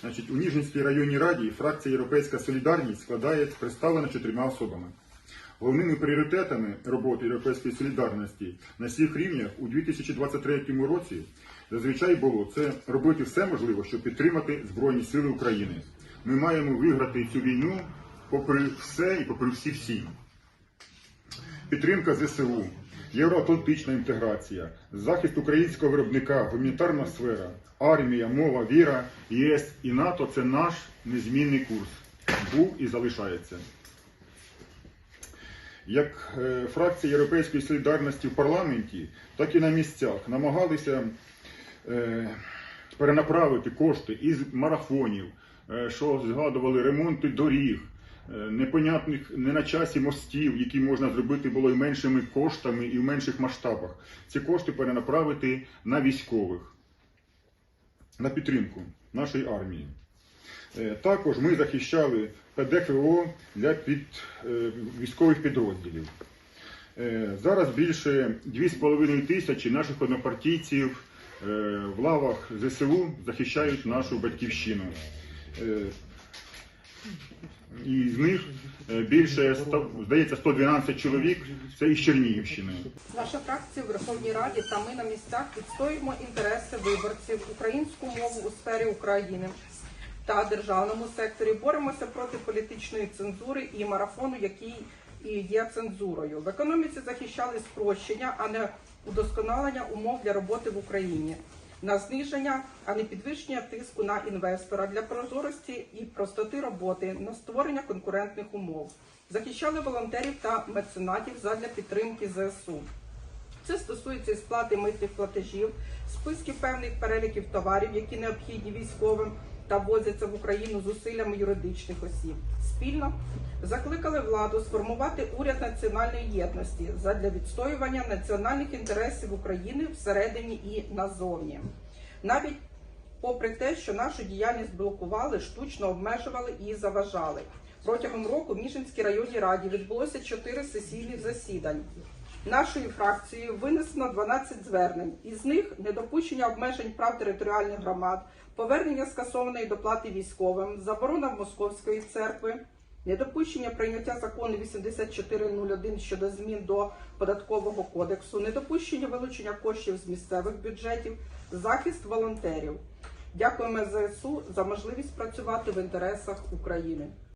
Значить, у Ніжинській районній раді фракція Європейська Солідарність складає представлена чотирма особами. Головними пріоритетами роботи Європейської солідарності на всіх рівнях у 2023 році зазвичай було це робити все можливе, щоб підтримати Збройні Сили України. Ми маємо виграти цю війну попри все і попри всі всі. Підтримка ЗСУ, євроатлантична інтеграція, захист українського виробника, гуманітарна сфера, армія, мова, віра, ЄС і НАТО це наш незмінний курс. Був і залишається. Як е, фракція Європейської солідарності в парламенті, так і на місцях намагалися е, перенаправити кошти із марафонів, е, що згадували ремонти доріг, непонятних не на часі мостів, які можна зробити було і меншими коштами, і в менших масштабах. Ці кошти перенаправити на військових, на підтримку нашої армії. Е, Також ми захищали ПДФО для під, е, військових підрозділів. Е, Зараз більше 2,5 тисячі наших однопартійців е, в лавах ЗСУ захищають нашу батьківщину. І з них е, більше, сто- здається, 112 чоловік це із Чернігівщини. Наша фракція в Верховній Раді та ми на місцях відстоюємо інтереси виборців, українську мову у сфері України та державному секторі. Боремося проти політичної цензури і марафону, який і є цензурою. В економіці захищали спрощення, а не удосконалення умов для роботи в Україні. На зниження, а не підвищення тиску на інвестора для прозорості і простоти роботи, на створення конкурентних умов. Захищали волонтерів та меценатів задля підтримки ЗСУ. Це стосується і сплати митних платежів, списків певних переліків товарів, які необхідні військовим та ввозяться в Україну зусиллями юридичних осіб. Спільно закликали владу сформувати уряд національної єдності задля відстоювання національних інтересів України всередині і назовні. Навіть попри те, що нашу діяльність блокували, штучно обмежували і заважали. Протягом року в Ніжинській районній раді відбулося чотири сесійних засідань. Нашою фракцією винесено 12 звернень, із них недопущення обмежень прав територіальних громад, повернення скасованої доплати військовим, заборона Московської церкви, недопущення прийняття закону 8401 щодо змін до податкового кодексу, недопущення вилучення коштів з місцевих бюджетів, захист волонтерів. Дякуємо ЗСУ за можливість працювати в інтересах України.